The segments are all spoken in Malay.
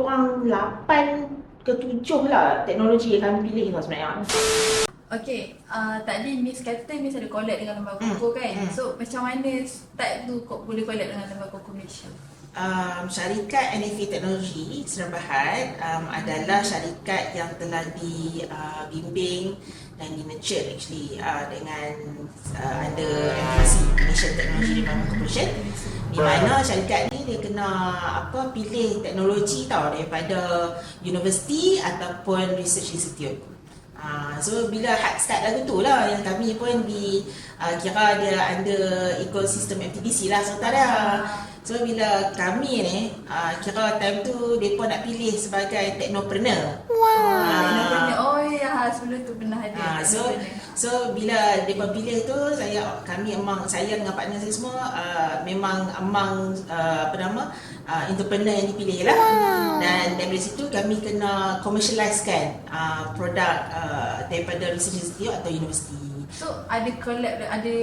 kurang 8 ke 7 lah teknologi yang kami pilih tu sebenarnya. Okay, uh, tadi Miss kata Miss ada collab dengan lembaga Hmm, Koko kan? hmm. So macam mana start tu kok boleh collab dengan lembaga Koko Malaysia? um, syarikat NFA Teknologi Sdn Bhd um, adalah syarikat yang telah dibimbing dan di nurture actually uh, dengan uh, under MTC Malaysian Technology Development Corporation di mana syarikat ni dia kena apa pilih teknologi tau daripada universiti ataupun research institute. Uh, so bila hard start lagu tu lah yang kami pun di uh, kira dia under ekosistem MTBC lah serta dia. So bila kami ni uh, kira time tu depa nak pilih sebagai technopreneur. Ah. Oh ya, sebelum tu pernah ada. Ah, so. So bila depa pilih tu saya kami emang saya dengan partner saya semua uh, memang among uh, apa nama uh, entrepreneur yang dipilih lah. Dan dari situ kami kena commercializekan uh, produk uh, daripada research institute atau universiti. So ada collab ada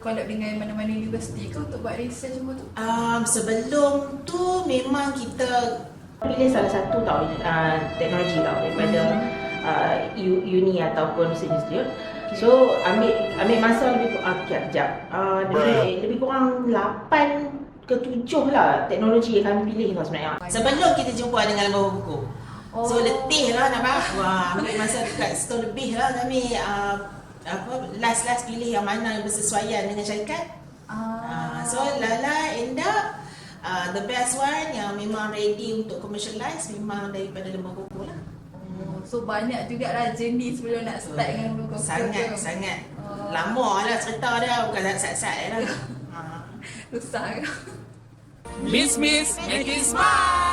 collab dengan mana-mana universiti ke untuk buat research semua tu? Um, sebelum tu memang kita Pilih salah satu tau uh, teknologi tau daripada uh, u- uni ataupun research institute. So ambil ambil masa lebih kurang uh, kejap. Uh, lebih, lebih kurang 8 ke 7 lah teknologi yang kami pilih tu sebenarnya. sebelum kita jumpa dengan lembaga buku. Oh. So letih lah nak faham. Wah, ambil masa dekat setahun lebih lah kami uh, apa last-last pilih yang mana yang bersesuaian dengan syarikat. Uh, Ah, so Lala end up uh, the best one yang memang ready untuk commercialize memang daripada lembaga buku lah. Oh, so banyak juga lah journey sebelum nak start dengan lembaga Koko Sangat tu. sangat Oh. lama lah cerita dia bukan sat-sat lah. Uh. Susah ke? Miss Miss, make it smile.